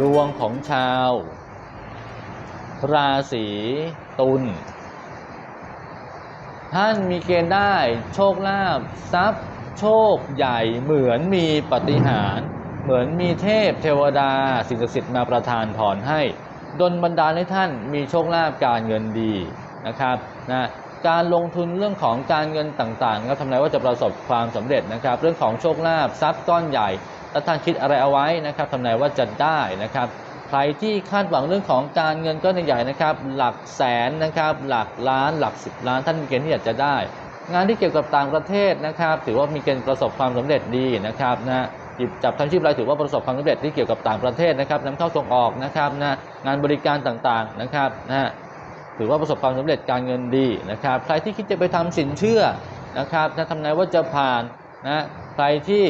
ดวงของชาว ราศีตุลท่านมีเกณฑ์ได้โชคลาภทรัพย์ โชคใหญ่เหมือนมีปาฏิหาร เหมือนมีเทพเทวดา สิ่งศักดิ์สิทธิ์มาประทานพรให้ดลบันดาลให้ท่านมีโชคลาภการเงินดีนะครับนะการลงทุนเรื่องของการเงินต่างๆก็ทำนายว่าจะประสบความสำเร็จนะครับ เรื่องของโชคลาภทรัพย์ก้อนใหญ่ ถ้าท่านคิดอะไรเอาไว้นะครับทำนายว่าจะได้นะครับ ใครที่คาดหวังเรื่องของการเงินก้อนใหญ่ๆนะครับ หลักแสนนะครับ หลักล้าน หลักสิบล้าน ท่านมีเกณฑ์ที่อยากจะได้ งานที่เกี่ยวกับต่างประเทศนะครับ ถือว่ามีเกณฑ์ประสบความสำเร็จดีนะครับนะหยิบจับทำชีพอะไรถือว่าประสบความสำเร็จที่เกี่ยวกับต่างประเทศนะครับนำเข้าส่งออกนะครับนะงานบริการต่างๆนะครับนะถือว่าประสบความสำเร็จการเงินดีนะครับ ใครที่คิดจะไปทำสินเชื่อนะครับนะทำนายว่าจะผ่านนะใครที่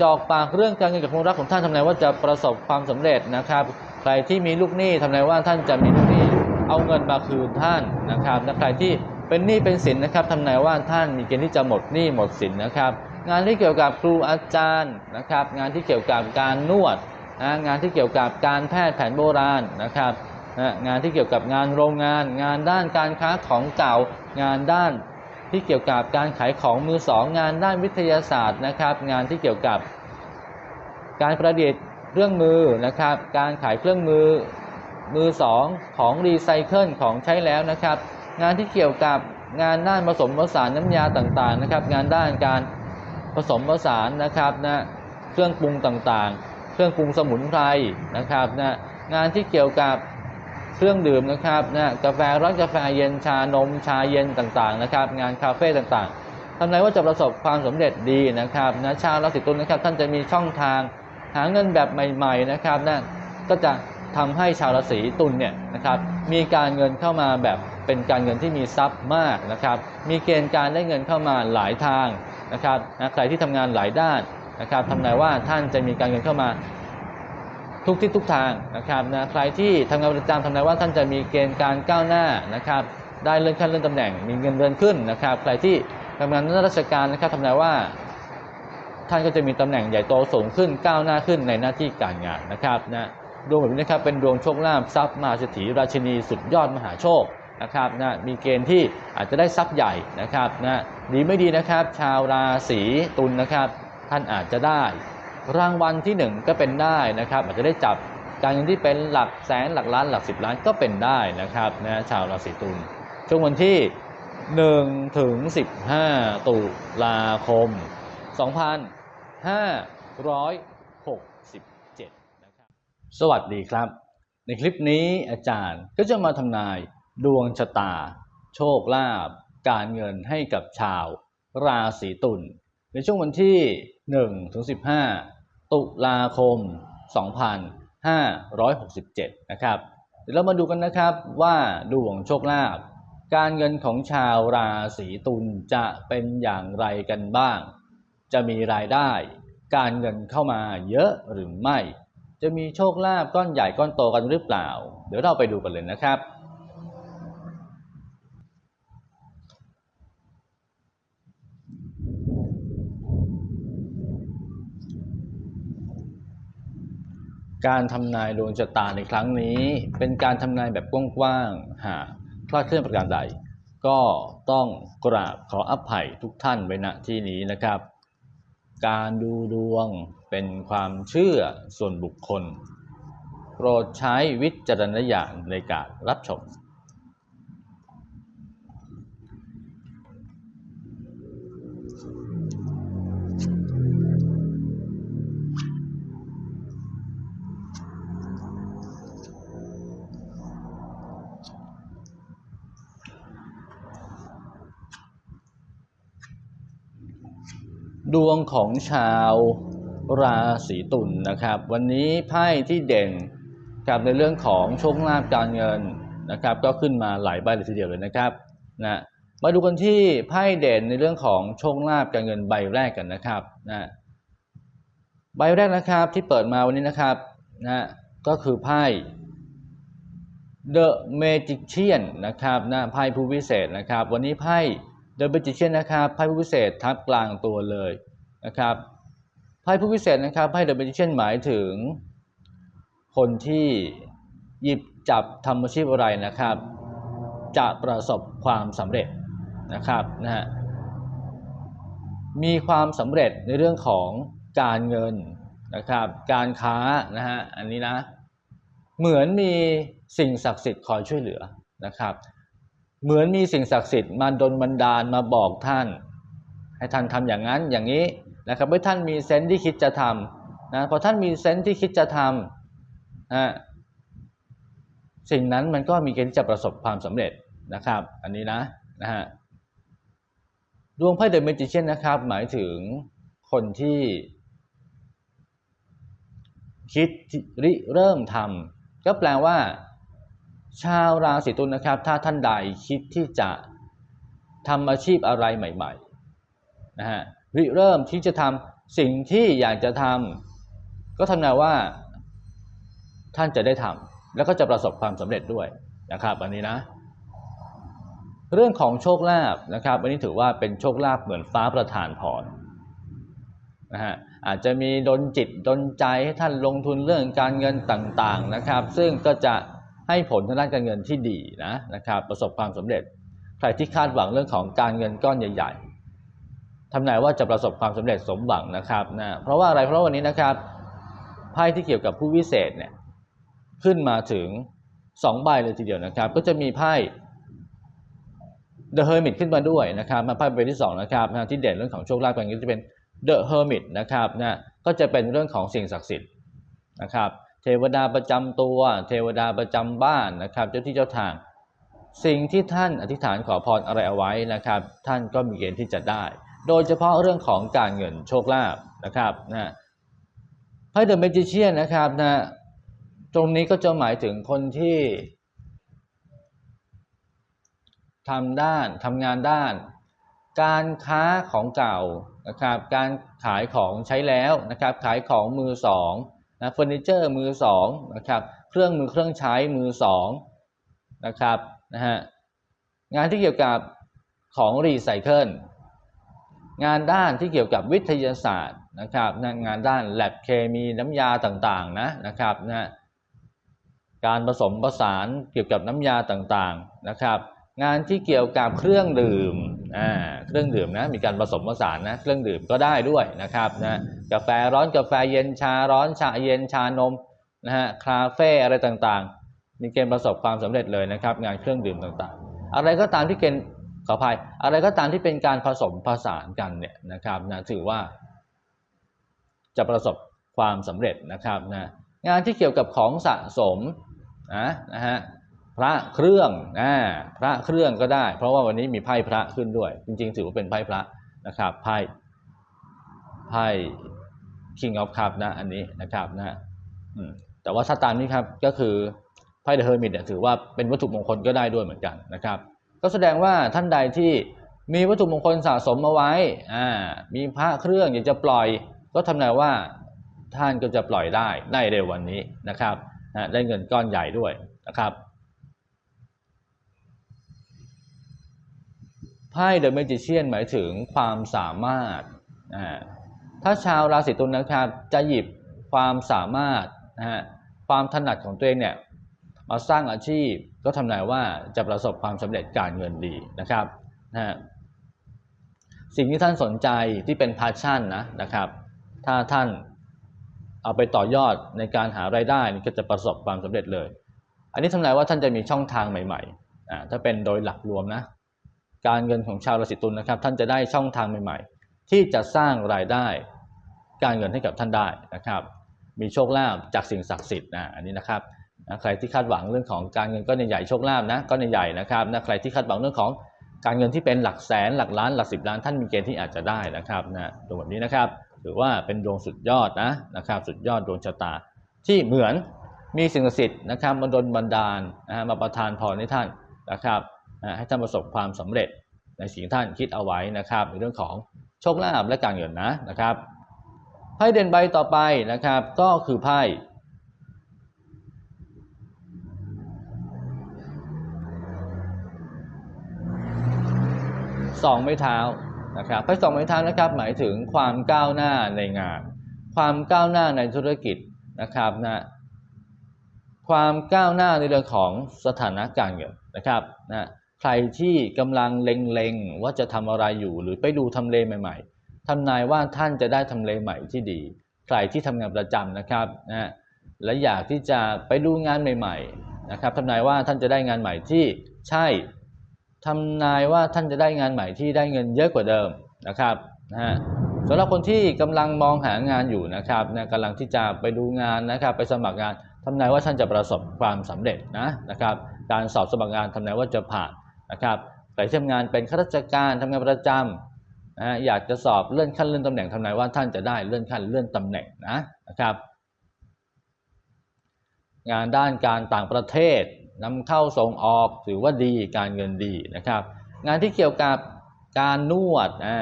จอกปากเรื่องการเงินกับคนรักของท่านทำนายว่าจะประสบความสำเร็จนะครับ ใครที่มีลูกหนี้ทำนายว่าท่านจะมีลูกหนี้เอาเงินมาคืนท่านนะครับและใครที่เป็นหนี้เป็นสินนะครับทำนายว่าท่านมีเกณฑ์ที่จะหมดหนี้หมดสินนะครับ งานที่เกี่ยวกับครูอาจารย์นะครับ งานที่เกี่ยวกับการนวดนะงานที่เกี่ยวกับการแพทย์แผนโบราณนะครับนะงานที่เกี่ยวกับงานโรงงาน งานด้านการค้าของเก่า งานด้าน ที่เกี่ยวกับการขายของมือสองงานด้านวิทยาศาสตร์นะครับ งานที่เกี่ยวกับ การประดิษฐ์เครื่องมือนะครับ การขายเครื่องมือมือสองของรีไซเคิลของใช้แล้วนะครับ งานที่เกี่ยวกับงานด้านผสมผสานน้ำยาต่างๆนะครับ งานด้านการผสมผสานนะครับนะเครื่องปรุงต่างๆ เครื่องปรุงสมุนไพรนะครับนะงานที่เกี่ยวกับ เครื่องดื่มนะครับนะกาแฟร้อนกาแฟเย็นชานม ชาเย็นต่างๆนะครับ งานคาเฟ่ต่างๆทำไรว่าจะประสบความสำเร็จดีนะครับนะชาวราศีตุลนะครับ ท่านจะมีช่องทางหาเงินแบบใหม่ ๆนะครับนั่นก็จะทำให้ชาวราศีตุลเนี่ยนะครับมีการเงินเข้ามาแบบเป็นการเงินที่มีทรัพย์มากนะครับ มีเกณฑ์การได้เงินเข้ามาหลายทางนะครับนะใครที่ทำงานหลายด้านนะครับทำนายว่าท่านจะมีการเงินเข้ามา ทุกทิศทุกทางนะครับนะใครที่ทำงานประจำทำนายว่าท่านจะมีเกณฑ์การก้าวหน้านะครับได้เลื่อนขั้นเลื่อนตำแหน่ง มีเงินเดือนขึ้นนะครับ ใครที่ทำงานราชการนะครับทำนายว่าท่านก็จะมีตำแหน่งใหญ่โตสูงขึ้นก้าวหน้าขึ้นในหน้าที่การงานนะครับนะดวงแบบนี้นะครับเป็นดวงโชคลาภทรัพย์มหาเศรษฐีราชินีสุดยอดมหาโชคนะครับนะมีเกณฑ์ที่อาจจะได้ทรัพย์ใหญ่นะครับนะดีไม่ดีนะครับ ชาวราศีตุลนะครับ ท่านอาจจะได้ รางวัลที่หนึ่งก็เป็นได้นะครับอาจจะได้จับการเงินที่เป็นหลักแสนหลักล้านหลักสิบล้านก็เป็นได้นะครับนะชาวราศีตุลช่วงวันที่1ถึง15 ตุลาคม 2567 นะครับ สวัสดีครับ ในคลิปนี้อาจารย์ก็จะมาทำนายดวงชะตา โชคลาภการเงินให้กับชาวราศีตุล ในช่วงวันที่1ถึง15 ตุลาคม 2567 นะครับ เดี๋ยวเรามาดูกันนะครับว่าดวงโชคลาภการเงินของชาวราศีตุลจะเป็นอย่างไรกันบ้าง จะมีรายได้ การเงินเข้ามาเยอะหรือไม่ จะมีโชคลาภก้อนใหญ่ก้อนโตกันหรือเปล่า เดี๋ยวเราไปดูกันเลยนะครับ การทำนายดวงชะตาในครั้งนี้ เป็นการทำนายแบบกว้างๆ หากคลาดเคลื่อนประการใด ก็ต้องกราบขออภัยทุกท่านไว้ณที่นี้นะครับ การดูดวงเป็นความเชื่อส่วนบุคคล โปรดใช้วิจารณญาณในการรับชม ดวงของชาวราศีตุลนะครับ วันนี้ไพ่ที่เด่นกับในเรื่องของโชคลาภการเงินนะครับ ก็ขึ้นมาหลายใบเลยทีเดียวเลยนะครับนะมาดูกันที่ไพ่เด่นในเรื่องของโชคลาภการเงินใบแรกกันนะครับนะใบแรกนะครับที่เปิดมาวันนี้นะครับนะก็คือไพ่ The Magician นะครับนะไพ่ผู้วิเศษนะครับ วันนี้ไพ่ The Magician นะครับไพ่ผู้วิเศษทับกลางตัวเลยนะครับไพ่ผู้วิเศษนะครับไพ่ The Magician หมายถึง คนที่หยิบจับทำอาชีพอะไรนะครับ จะประสบความสำเร็จนะครับนะฮะมีความสำเร็จในเรื่องของการเงินนะครับ การค้านะฮะอันนี้นะเหมือนมีสิ่งศักดิ์สิทธิ์คอยช่วยเหลือนะครับ เหมือนมีสิ่งศักดิ์สิทธิ์มาดลบันดาลมาบอกท่าน ให้ท่านทำอย่างนั้นอย่างนี้นะครับเมื่อท่านมีเซนส์ที่คิดจะทำนะพอท่านมีเซนส์ที่คิดจะทำนะสิ่งนั้นมันก็มีเกณฑ์จะประสบความสำเร็จนะครับ อันนี้นะนะฮะดวงไพ่เดอะเมจิเชนนะครับ หมายถึงคนที่ คิดริเริ่มทำก็แปลว่า ชาวราศีตุลนะครับ ถ้าท่านใดคิดที่จะทำอาชีพอะไรใหม่ๆนะฮะริเริ่มที่จะทำสิ่งที่อยากจะทำก็ทำนายว่าท่านจะได้ทำแล้วก็จะประสบความสำเร็จด้วยนะครับ อันนี้นะ เรื่องของโชคลาภนะครับอันนี้ถือว่าเป็นโชคลาภเหมือนฟ้าประทานพรนะฮะอาจจะมีดนจิตดนใจให้ท่านลงทุนเรื่องการเงินต่างๆนะครับ ซึ่งก็จะ ให้ผลทางด้านการเงินที่ดีนะนะครับประสบความสำเร็จ ใครที่คาดหวังเรื่องของการเงินก้อนใหญ่ ๆทำนายว่าจะประสบความสำเร็จสมหวังนะครับนะเพราะว่าอะไรเพราะวันนี้นะครับไพ่ที่เกี่ยวกับผู้วิเศษเนี่ยขึ้นมาถึง2ใบเลยทีเดียวนะครับ ก็จะมีไพ่ The Hermit ขึ้นมาด้วยนะครับมาไพ่ใบที่2นะครับนะที่เด่นเรื่องของโชคลาภการเงินจะเป็น The Hermit นะครับนะก็จะเป็นเรื่องของสิ่งศักดิ์สิทธิ์นะครับ เทวดาประจำตัว เทวดาประจำบ้านนะครับ เจ้าที่เจ้าทาง สิ่งที่ท่านอธิษฐานขอพรอะไรเอาไว้นะครับ ท่านก็มีเกณฑ์ที่จะได้ โดยเฉพาะเรื่องของการเงินโชคลาภนะครับนะไพ่ The Magician นะครับนะตรงนี้ก็จะหมายถึงคนที่ทำด้านทำงานด้าน การค้าของเก่านะครับ การขายของใช้แล้วนะครับ ขายของมือสอง นะเฟอร์นิเจอร์มือสองนะครับเครื่องมือเครื่องใช้มือสองนะครับนะฮะงานที่เกี่ยวกับของรีไซเคิลงานด้านที่เกี่ยวกับวิทยาศาสตร์นะครับงานด้านแลบเคมีน้ำยาต่างๆนะนะครับนะการผสมผสานเกี่ยวกับน้ำยาต่างๆนะครับ งานที่เกี่ยวกับเครื่องดื่มอ่าเครื่องดื่มนะมีการผสมผสานนะเครื่องดื่มก็ได้ด้วยนะครับนะกาแฟร้อนกาแฟเย็นชาร้อนชาเย็นชานมนะฮะคาเฟ่อะไรต่างๆ มีเกณฑ์ประสบความสำเร็จเลยนะครับ งานเครื่องดื่มต่างๆ อะไรก็ตามที่เกณฑ์ขออภัย อะไรก็ตามที่เป็นการผสมผสานกันเนี่ยนะครับนะถือว่า จะประสบความสำเร็จนะครับนะงานที่เกี่ยวกับของสะสมนะนะฮะ พระเครื่องนะพระเครื่องก็ได้ เพราะว่าวันนี้มีไพ่พระขึ้นด้วย จริงๆถือว่าเป็นไพ่พระนะครับไพ่ไพ่ King of Cup นะอันนี้นะครับนะแต่ว่าถ้าตามนี้ครับก็คือไพ่ The Hermit เนี่ยถือว่าเป็นวัตถุมงคลก็ได้ด้วยเหมือนกันนะครับ ก็แสดงว่าท่านใดที่มีวัตถุมงคลสะสมมาไว้อ่ามีพระเครื่องอยากจะปล่อย ก็ทำนายว่าท่านก็จะปล่อยได้ในเร็ววันนี้นะครับนะได้เงินก้อนใหญ่ด้วยนะครับ ไพ่เดอะเมจิเชียนหมายถึงความสามารถถ้าชาวราศีตุลนะครับจะหยิบความสามารถนะฮะความถนัดของตัวเองเนี่ยมาสร้างอาชีพก็ทำนายว่าจะประสบความสำเร็จการเงินดีนะครับนะฮะสิ่งที่ท่านสนใจที่เป็นพาชั่นนะนะครับ ถ้าท่านเอาไปต่อยอดในการหารายได้นี่ก็จะประสบความสำเร็จเลย อันนี้ทำนายว่าท่านจะมีช่องทางใหม่ๆอ่าถ้าเป็นโดยหลักรวมนะ การเงินของชาวราศีตุลนะครับ ท่านจะได้ช่องทางใหม่ ๆ ที่จะสร้างรายได้ การเงินให้กับท่านได้นะครับ มีโชคลาภจากสิ่งศักดิ์สิทธิ์นะอันนี้นะครับนะใครที่คาดหวังเรื่องของการเงินก้อนใหญ่ๆโชคลาภนะก้อนใหญ่ๆนะครับนะใครที่คาดหวังเรื่องของการเงินที่เป็นหลักแสนหลักล้านหลักสิบล้านท่านมีเกณฑ์ที่อาจจะได้นะครับนะตรงแบบนี้นะครับถือว่าเป็นดวงสุดยอดนะนะครับ สุดยอดดวงชะตา ที่เหมือนมีสิ่งศักดิ์สิทธิ์นะครับมาดลบันดาลนะฮะมาประทานพรให้ท่านนะครับ นะให้ท่านประสบความสำเร็จในสิ่งที่ท่านคิดเอาไว้นะครับในเรื่องของโชคลาภและการเงินนะนะครับไพ่เด่นใบต่อไปนะครับ ก็คือไพ่สองไม้เท้านะครับไพ่สองไม้เท้านะครับ หมายถึงความก้าวหน้าในงาน ความก้าวหน้าในธุรกิจนะครับนะความก้าวหน้าในเรื่องของสถานะการเงินนะครับนะ ใครที่กำลังเล็งๆว่าจะทำอะไรอยู่ หรือไปดูทำเลใหม่ๆทำนายว่าท่านจะได้ทำเลใหม่ที่ดี ใครที่ทำงานประจำนะครับนะและอยากที่จะไปดูงานใหม่ๆนะครับทำนายว่าท่านจะได้งานใหม่ที่ใช่ทำนายว่าท่านจะได้งานใหม่ที่ได้เงินเยอะกว่าเดิมนะครับนะฮะสำหรับคนที่กำลังมองหางานอยู่นะครับนะกำลังที่จะไปดูงานนะครับไปสมัครงานทำนายว่าท่านจะประสบความสำเร็จนะนะครับ การสอบสมัครงานทำนายว่าจะผ่าน นะครับใครที่ทำงานเป็นข้าราชการทำงานประจำนะอยากจะสอบเลื่อนขั้นเลื่อนตำแหน่งทำนายว่าท่านจะได้เลื่อนขั้นเลื่อนตำแหน่งนะนะครับงานด้านการต่างประเทศนำเข้าส่งออกถือว่าดีการเงินดีนะครับ งานที่เกี่ยวกับการนวดอ่า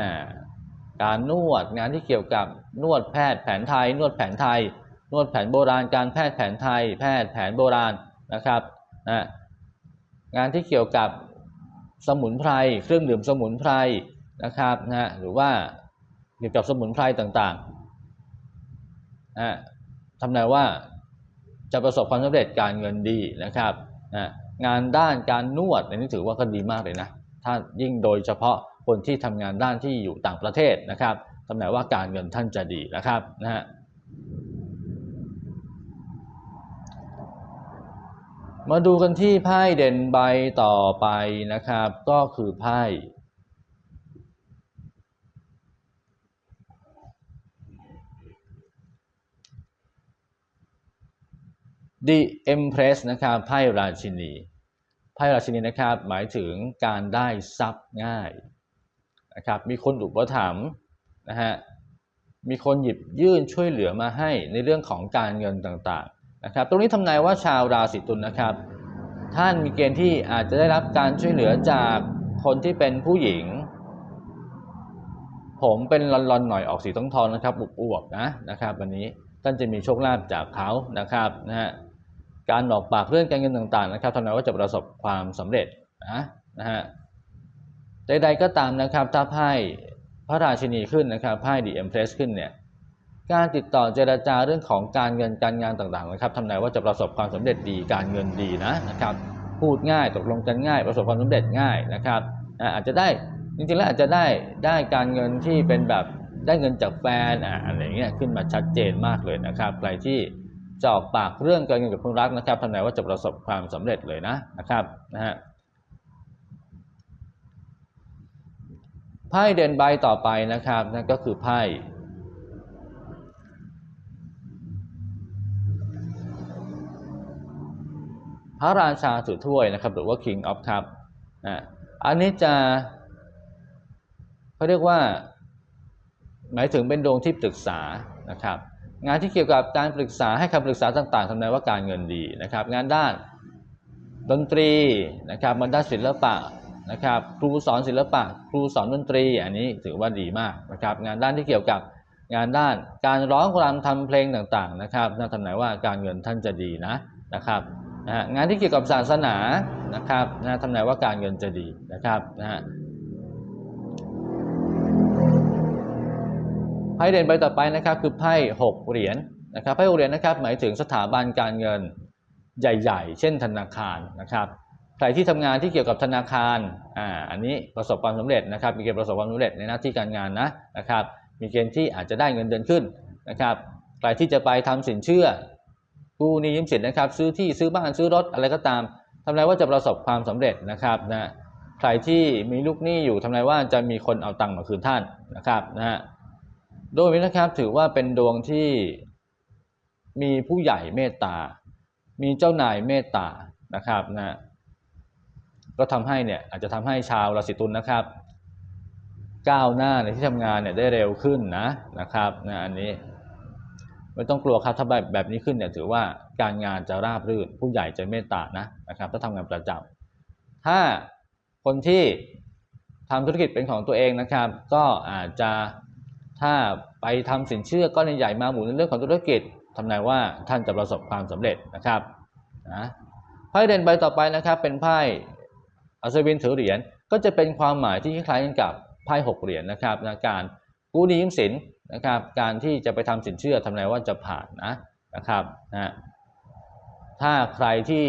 การนวดงานที่เกี่ยวกับนวดแพทย์แผนไทย นวดแผนไทย นวดแผนโบราณ การแพทย์แผนไทย แพทย์แผนโบราณนะครับนะงานที่เกี่ยวกับ สมุนไพรเครื่องดื่มสมุนไพรนะครับนะหรือว่าเกี่ยวกับสมุนไพรต่างๆนะทำนายว่าจะประสบความสำเร็จการเงินดีนะครับนะงานด้านการนวดอันนี้ถือว่าก็ดีมากเลยนะถ้ายิ่งโดยเฉพาะคนที่ทำงานด้านที่อยู่ต่างประเทศนะครับทำนายว่าการเงินท่านจะดีนะครับนะฮะ มาดูกันที่ไพ่เด่นใบต่อไปนะครับ ก็คือไพ่ The Empress นะครับไพ่ราชินีไพ่ราชินีนะครับ หมายถึงการได้ทรัพย์ง่ายนะครับ มีคนอุปถัมภ์นะฮะมีคนหยิบยื่นช่วยเหลือมาให้ในเรื่องของการเงินต่างๆ นะครับ ตรงนี้ทำนายว่าชาวราศีตุลนะครับ ท่านมีเกณฑ์ที่อาจจะได้รับการช่วยเหลือจากคนที่เป็นผู้หญิง ผมเป็นลอนๆหน่อยออกสีทองทองนะครับอวบๆนะนะครับ วันนี้ท่านจะมีโชคลาภจากเขานะครับนะฮะการออกปากเรื่องการเงินต่างๆนะครับทำนายว่าจะประสบความสำเร็จนะนะฮะใดๆก็ตามนะครับถ้าไพ่พระราชินีขึ้นนะครับไพ่ดีเอ็มเพรสขึ้นเนี่ย การติดต่อเจรจาเรื่องของการเงินการงานต่างๆนะครับทำนายว่าจะประสบความสำเร็จดีการเงินดีนะนะครับพูดง่ายตกลงกันง่าย ประสบความสำเร็จง่ายนะครับอาจจะได้จริงๆแล้วอาจจะได้ได้การเงินที่เป็นแบบได้เงินจากแฟนอะไรเงี้ยขึ้นมาชัดเจนมากเลยนะครับใครที่จะออกปากเรื่องการเงินกับคนรักนะครับทำนายว่าจะประสบความสำเร็จเลยนะนะครับนะฮะไพ่เด่นใบต่อไปนะครับนั่นก็คือไพ่ พระราชาถือถ้วยนะครับหรือว่า King of Cup นะอันนี้จะเขาเรียกว่า หมายถึงเป็นดวงที่ปรึกษานะครับ งานที่เกี่ยวกับการปรึกษาให้คำปรึกษาต่าง ๆทำนายว่าการเงินดีนะครับ งานด้านดนตรีนะครับมันด้านศิลปะนะครับครูสอนศิลปะ ครูสอนดนตรี อันนี้ถือว่าดีมากนะครับ งานด้านที่เกี่ยวกับงานด้านการร้องรำทำเพลงต่างๆนะครับน่าทำนายว่าการเงินท่านจะดีนะนะครับ นะฮะงานที่เกี่ยวกับศาสนานะครับนะทำนายว่าการเงินจะดีนะครับนะฮะไพ่เด่นใบต่อไปนะครับคือไพ่หกเหรียญนะครับไพ่หกเหรียญนะครับหมายถึงสถาบันการเงินใหญ่ ๆ เช่นธนาคารนะครับใครที่ทำงานที่เกี่ยวกับธนาคารอ่าอันนี้ประสบความสำเร็จนะครับมีเกณฑ์ประสบความสำเร็จในหน้าที่การงานนะนะครับมีเกณฑ์ที่อาจจะได้เงินเดือนขึ้นนะครับใครที่จะไปทำสินเชื่อ กู้นี้ยืมสินนะครับ ซื้อที่ซื้อบ้านซื้อรถอะไรก็ตามทำนายว่าจะประสบความสำเร็จนะครับนะใครที่มีลูกหนี้อยู่ทำนายว่าจะมีคนเอาตังค์มาคืนท่านนะครับนะฮะโดยนี้นะครับถือว่าเป็นดวงที่มีผู้ใหญ่เมตตา มีเจ้านายเมตตานะครับนะก็ทำให้เนี่ยอาจจะทำให้ชาวราศีตุลนะครับ ก้าวหน้าในที่ทำงานเนี่ยได้เร็วขึ้นนะนะครับนะอันนี้ ไม่ต้องกลัวครับถ้าแบบแบบนี้ขึ้นเนี่ยถือว่าการงานจะราบรื่น ผู้ใหญ่จะเมตตานะนะครับ ถ้าทำงานประจำถ้าคนที่ทำธุรกิจเป็นของตัวเองนะครับ ก็อาจจะถ้าไปทำสินเชื่อก้อนใหญ่มาหมุนในเรื่องของธุรกิจทำนายว่าท่านจะประสบความสำเร็จนะครับนะไพ่เด่นใบต่อไปนะครับ เป็นไพ่อัศวินถือเหรียญก็จะเป็นความหมายที่คล้ายกันกับไพ่หกเหรียญนะครับนะการกู้นี้ยืมสิน นะครับการที่จะไปทำสินเชื่อทำนายว่าจะผ่านนะนะครับนะถ้าใครที่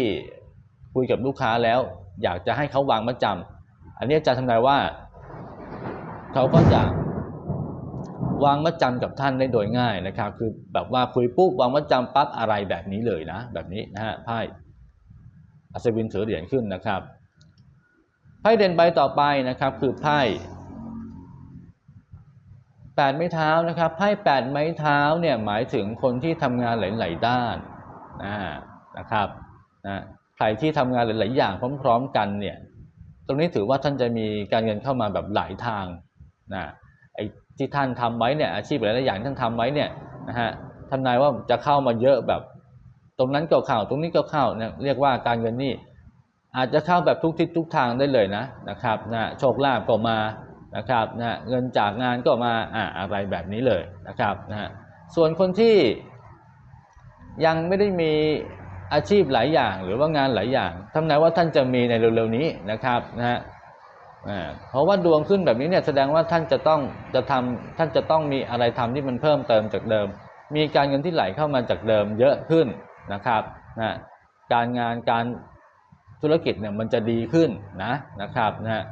คุยกับลูกค้าแล้ว อยากจะให้เขาวางมัดจำอันนี้จารย์ทำนายว่า เขาก็จะวางมัดจำกับท่านได้โดยง่ายนะครับ คือแบบว่าคุยปุ๊บวางมัดจำปั๊บอะไรแบบนี้เลยนะ แบบนี้นะฮะไพ่อัศวินถือเหรียญขึ้นนะครับไพ่เด่นใบต่อไปนะครับ คือไพ่ แปดไม้เท้านะครับไพ่แปดไม้เท้าเนี่ยหมายถึงคนที่ทำงานหลายๆด้านนะนะครับนะใครที่ทำงานหลายๆอย่างพร้อม ๆ กันเนี่ยตรงนี้ถือว่าท่านจะมีการเงินเข้ามาแบบหลายทางนะไอ้ที่ท่านทำไว้เนี่ยอาชีพหลายๆอย่างที่ท่านทำไว้เนี่ยนะฮะทำนายว่าจะเข้ามาเยอะแบบ ตรงนั้นก็เข้าตรงนี้ก็เข้าเนี่ยเรียกว่าการเงินนี่อาจจะเข้าแบบทุกทิศทุกทางได้เลยนะนะครับนะโชคลาภก็มา นะครับนะเงินจากงานก็มาอ่าอะไรแบบนี้เลยนะครับนะฮะส่วนคนที่ยังไม่ได้มีอาชีพหลายอย่างหรือว่างานหลายอย่างทำนายว่าท่านจะมีในเร็วๆนี้นะครับนะฮะเพราะว่าดวงขึ้นแบบนี้เนี่ยแสดงว่าท่านจะต้องจะทำท่านจะต้องมีอะไรทำที่มันเพิ่มเติมจากเดิม มีการเงินที่ไหลเข้ามาจากเดิมเยอะขึ้นนะครับนะการงานการธุรกิจเนี่ยมันจะดีขึ้นนะนะครับนะฮะ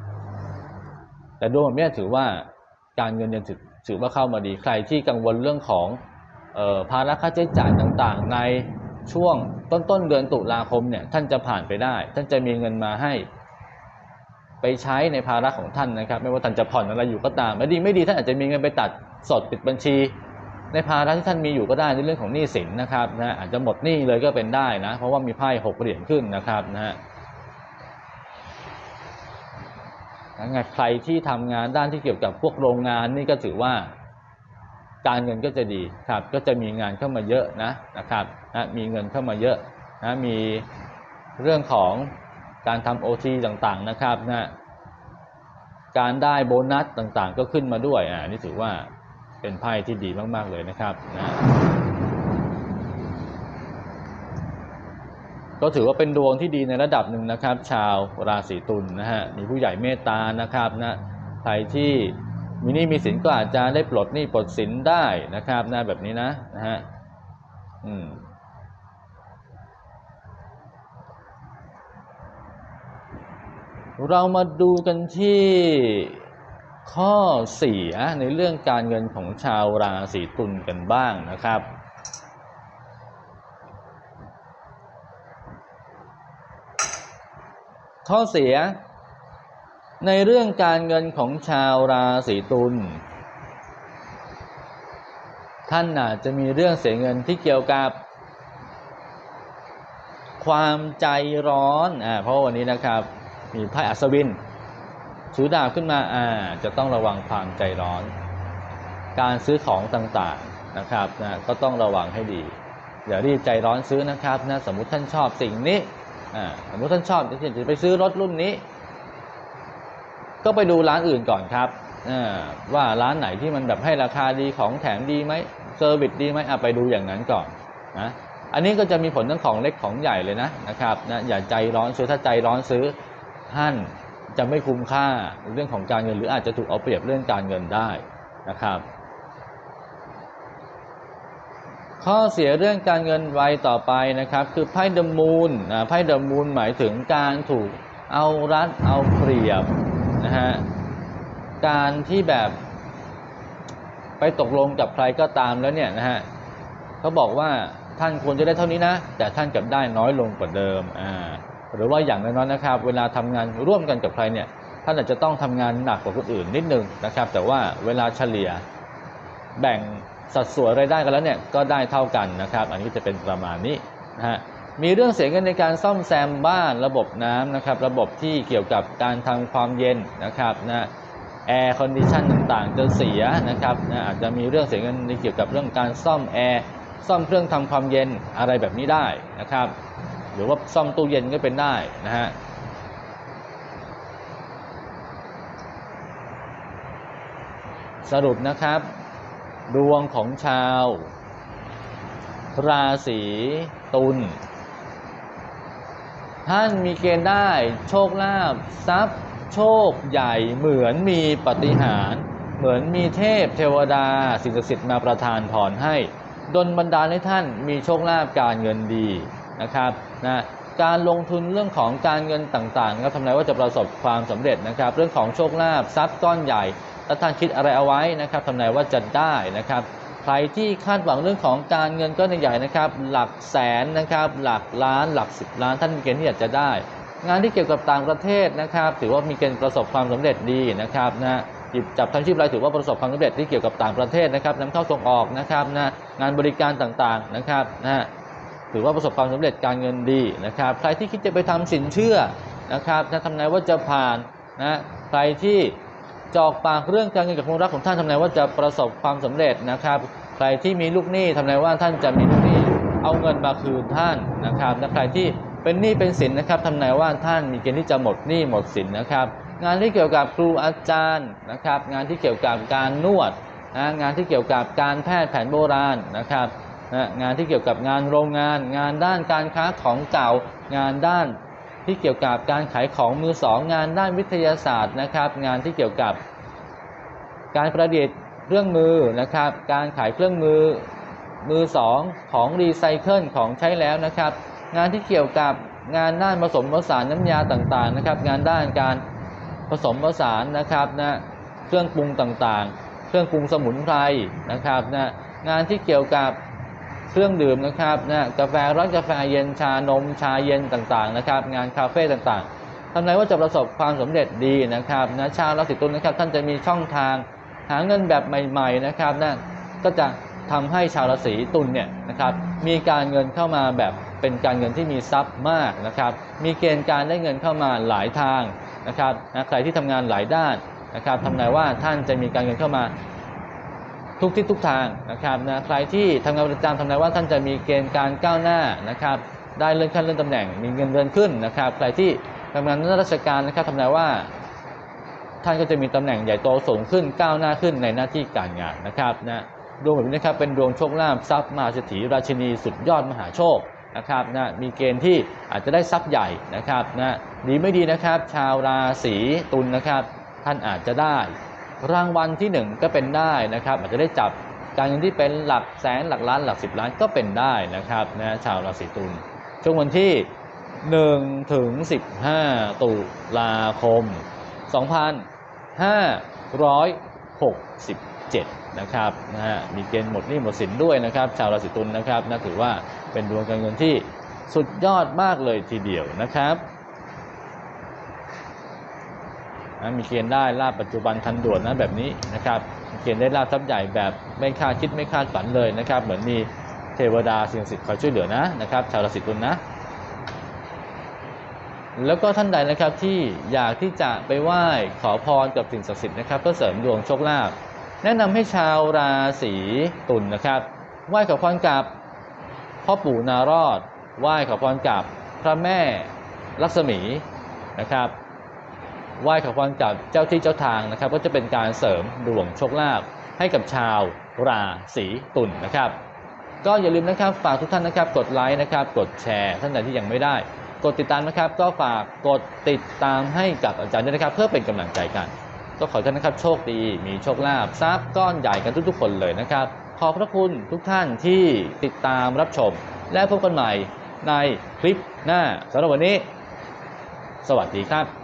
แต่ดวงแบบนี้ถือว่าการเงินยังถือว่าเข้ามาดีใครที่กังวลเรื่องของออภาระค่าใช้จ่ายต่างๆ ในช่วงต้นต้นๆเดือนตุลาคมเนี่ยท่านจะผ่านไปได้ ท่านจะมีเงินมาให้ ไปใช้ในภาระของท่านนะครับ ไม่ว่าท่านจะผ่อนอะไรอยู่ก็ตามไม่ดีไม่ดีท่านอาจจะมีเงินไปตัดสดปิดบัญชี ในภาระที่ท่านมีอยู่ก็ได้ในเรื่องของหนี้สินนะครับนะอาจจะหมดหนี้เลยก็เป็นได้นะ เพราะว่ามีไพ่หกเหรียญขึ้นนะครับนะฮะงั้น ใครที่ทำงานด้านที่เกี่ยวกับพวกโรงงานนี่ก็ถือว่าการเงินก็จะดีครับ ก็จะมีงานเข้ามาเยอะนะนะครับนะมีเงินเข้ามาเยอะนะมีเรื่องของการทำโอทีต่างๆนะครับนะการได้โบนัสต่างๆ ก็ขึ้นมาด้วยอ่านี่ถือว่าเป็นไพ่ที่ดีมากๆเลยนะครับนะ ก็ถือว่าเป็นดวงที่ดีในระดับหนึ่งนะครับ ชาวราศีตุลนะฮะมีผู้ใหญ่เมตตานะครับนะใครที่มีนี้มีสินก็อาจจะได้ปลดหนี้ปลดสินได้นะครับนะแบบนี้นะนะฮะอืมเรามาดูกันที่ข้อเสียในเรื่องการเงินของชาวราศีตุลกันบ้างนะครับ ข้อเสีย ในเรื่องการเงินของชาวราศีตุลท่านอาจจะมีเรื่องเสียเงินที่เกี่ยวกับ ความใจร้อนอ่าเพราะวันนี้นะครับ มีไพ่อัศวินถือดาบขึ้นมาอ่าจะต้องระวังความใจร้อน การซื้อของต่างๆนะครับนะก็ต้องระวังให้ดีอย่ารีบใจร้อนซื้อนะครับนะสมมุติท่านชอบสิ่งนี้ สมมติท่านชอบจะไปซื้อรถรุ่นนี้ ก็ไปดูร้านอื่นก่อนครับว่าร้านไหนที่มันแบบให้ราคาดีของแถมดีไหมเซอร์วิสดีไหมไปดูอย่างนั้นก่อนนะอันนี้ก็จะมีผลทั้งของเล็กของใหญ่เลยนะนะครับนะอย่าใจร้อนซื้อถ้าใจร้อนซื้อท่านจะไม่คุ้มค่าเรื่องของการเงินหรืออาจจะถูกเอาเปรียบเรื่องการเงินได้นะครับ ข้อเสียเรื่องการเงินไวต่อไปนะครับ คือไพ่เดมูลนะไพ่เดมูลหมายถึงการถูกเอารัดเอาเปรียบนะฮะการที่แบบไปตกลงกับใครก็ตามแล้วเนี่ยนะฮะเขาบอกว่าท่านควรจะได้เท่านี้นะ แต่ท่านกลับได้น้อยลงกว่าเดิมอ่าหรือว่าอย่างน้อยๆนะครับ เวลาทำงานร่วมกันกับใครเนี่ยท่านอาจจะต้องทำงานหนักกว่าคนอื่นนิดนึงนะครับ แต่ว่าเวลาเฉลี่ยแบ่ง สัดส่วนรายได้กันแล้วเนี่ยก็ได้เท่ากันนะครับ อันนี้จะเป็นประมาณนี้นะฮะมีเรื่องเสียเงินในการซ่อมแซมบ้านระบบน้ำนะครับ ระบบที่เกี่ยวกับการทำความเย็นนะครับนะแอร์คอนดิชันต่างๆจะเสียนะครับนะอาจจะมีเรื่องเสียเงินในเกี่ยวกับเรื่องการซ่อมแอร์ซ่อมเครื่องทำความเย็นอะไรแบบนี้ได้นะครับ หรือว่าซ่อมตู้เย็นก็เป็นได้นะฮะสรุปนะครับ ดวงของชาว ราศีตุลท่านมีเกณฑ์ได้โชคลาภทรัพย์ โชคใหญ่เหมือนมีปาฏิหาร เหมือนมีเทพเทวดา สิ่งศักดิ์สิทธิ์มาประทานพรให้ดลบันดาลให้ท่านมีโชคลาภการเงินดีนะครับนะการลงทุนเรื่องของการเงินต่างๆนะครับทำนายว่าจะประสบความสำเร็จนะครับ เรื่องของโชคลาภทรัพย์ก้อนใหญ่ ถ้าท่านคิดอะไรเอาไว้นะครับทำนายว่าจะได้นะครับใครที่คาดหวังเรื่องของการเงินก้อนใหญ่ๆนะครับ หลักแสนนะครับ หลักล้านหลักสิบล้านท่านมีเกณฑ์ที่อยากจะได้ งานที่เกี่ยวกับต่างประเทศนะครับ ถือว่ามีเกณฑ์ประสบความสำเร็จดีนะครับนะหยิบจับทำชีพรายถือว่าประสบความสำเร็จที่เกี่ยวกับต่างประเทศนะครับนำเข้าส่งออกนะครับนะงานบริการต่างๆนะครับนะถือว่าประสบความสำเร็จการเงินดีนะครับ ใครที่คิดจะไปทำสินเชื่อนะครับจะทำนายว่าจะผ่านนะใครที่ จอกปากเรื่องการเงินกับคนรักของท่านทำนายว่าจะประสบความสำเร็จนะครับ ใครที่มีลูกหนี้ทำนายว่าท่านจะมีลูกหนี้เอาเงินมาคืนท่านนะครับและใครที่เป็นหนี้เป็นสินนะครับทำนายว่าท่านมีเกณฑ์ที่จะหมดหนี้หมดสินนะครับ งานที่เกี่ยวกับครูอาจารย์นะครับ งานที่เกี่ยวกับการนวดนะงานที่เกี่ยวกับการแพทย์แผนโบราณนะครับนะงานที่เกี่ยวกับงานโรงงาน งานด้านการค้าของเก่า งานด้าน ที่เกี่ยวกับการขายของมือสองงานด้านวิทยาศาสตร์นะครับ งานที่เกี่ยวกับ การประดิษฐ์เครื่องมือนะครับ การขายเครื่องมือมือสองของรีไซเคิลของใช้แล้วนะครับ งานที่เกี่ยวกับงานด้านผสมผสานน้ำยาต่างๆนะครับ งานด้านการผสมผสานนะครับนะเครื่องปรุงต่างๆ เครื่องปรุงสมุนไพรนะครับนะงานที่เกี่ยวกับ เครื่องดื่มนะครับนะกาแฟร้อนกาแฟเย็นชานม ชาเย็นต่างๆนะครับ งานคาเฟ่ต่างๆทำไรว่าจะประสบความสำเร็จดีนะครับนะชาวราศีตุลนะครับ ท่านจะมีช่องทางหาเงินแบบใหม่ ๆนะครับนะก็จะทำให้ชาวราศีตุลเนี่ยนะครับมีการเงินเข้ามาแบบเป็นการเงินที่มีทรัพย์มากนะครับ มีเกณฑ์การได้เงินเข้ามาหลายทางนะครับนะใครที่ทำงานหลายด้านนะครับทำนายว่าท่านจะมีการเงินเข้ามา ทุกทิศทุกทางนะครับนะใครที่ทำงานประจำทำนายว่าท่านจะมีเกณฑ์การก้าวหน้านะครับ ได้เลื่อนขั้นเลื่อนตำแหน่ง มีเงินเดือนขึ้นนะครับ ใครที่ทำงานในราชการนะครับทำนายว่า ท่านก็จะมีตำแหน่งใหญ่โตสูงขึ้นก้าวหน้าขึ้นในหน้าที่การงานนะครับนะดวงแบบนี้นะครับเป็นดวงโชคลาภทรัพย์มหาเศรษฐีราชินีสุดยอดมหาโชคนะครับนะมีเกณฑ์ที่อาจจะได้ทรัพย์ใหญ่นะครับนะดีไม่ดีนะครับ ชาวราศีตุลนะครับ ท่านอาจจะได้ รางวัลที่หนึ่งก็เป็นได้นะครับ อาจจะได้จับการเงินที่เป็นหลักแสนหลักล้านหลักสิบล้านก็เป็นได้นะครับนะชาวราศีตุลช่วงวันที่1ถึง15 ตุลาคม 2567 นะครับนะฮะมีเกณฑ์หมดหนี้หมดสินด้วยนะครับ ชาวราศีตุลนะครับนะถือว่าเป็นดวงการเงินที่สุดยอดมากเลยทีเดียวนะครับ นะมีเกณฑ์ได้ลาบปัจจุบันทันด่วนนะแบบนี้นะครับเกณฑ์ได้ลาบทรัพย์ใหญ่แบบไม่คาดคิดไม่คาดฝันเลยนะครับ เหมือนมีเทวดาสิ่งศักดิ์สิทธิ์คอยช่วยเหลือนะนะครับ ชาวราศีตุลนะแล้วก็ท่านใดนะครับที่อยากที่จะไปไหว้ขอพรกับสิ่งศักดิ์สิทธิ์นะครับเพื่อเสริมดวงโชคลาภแนะนำให้ชาวราศีตุลนะครับไหว้ขอพรกับพ่อปู่นารอดไหว้ขอพรกับพระแม่ลักษมีนะครับ ไหว้ขอพรกับเจ้าที่เจ้าทางนะครับ ก็จะเป็นการเสริมดวงโชคลาภให้กับชาวราศีตุลนะครับ ก็อย่าลืมนะครับฝากทุกท่านนะครับ กดไลค์นะครับ กดแชร์ท่านใดที่ยังไม่ได้ กดติดตามนะครับ ก็ฝากกดติดตามให้กับอาจารย์ด้วยนะครับ เพื่อเป็นกำลังใจกัน ก็ขอให้ท่านนะครับโชคดีมีโชคลาภทรัพย์ก้อนใหญ่กันทุกๆ คนเลยนะครับ ขอบพระคุณทุกท่านที่ติดตามรับชม และพบกันใหม่ในคลิปหน้าสำหรับวันนี้ สวัสดีครับ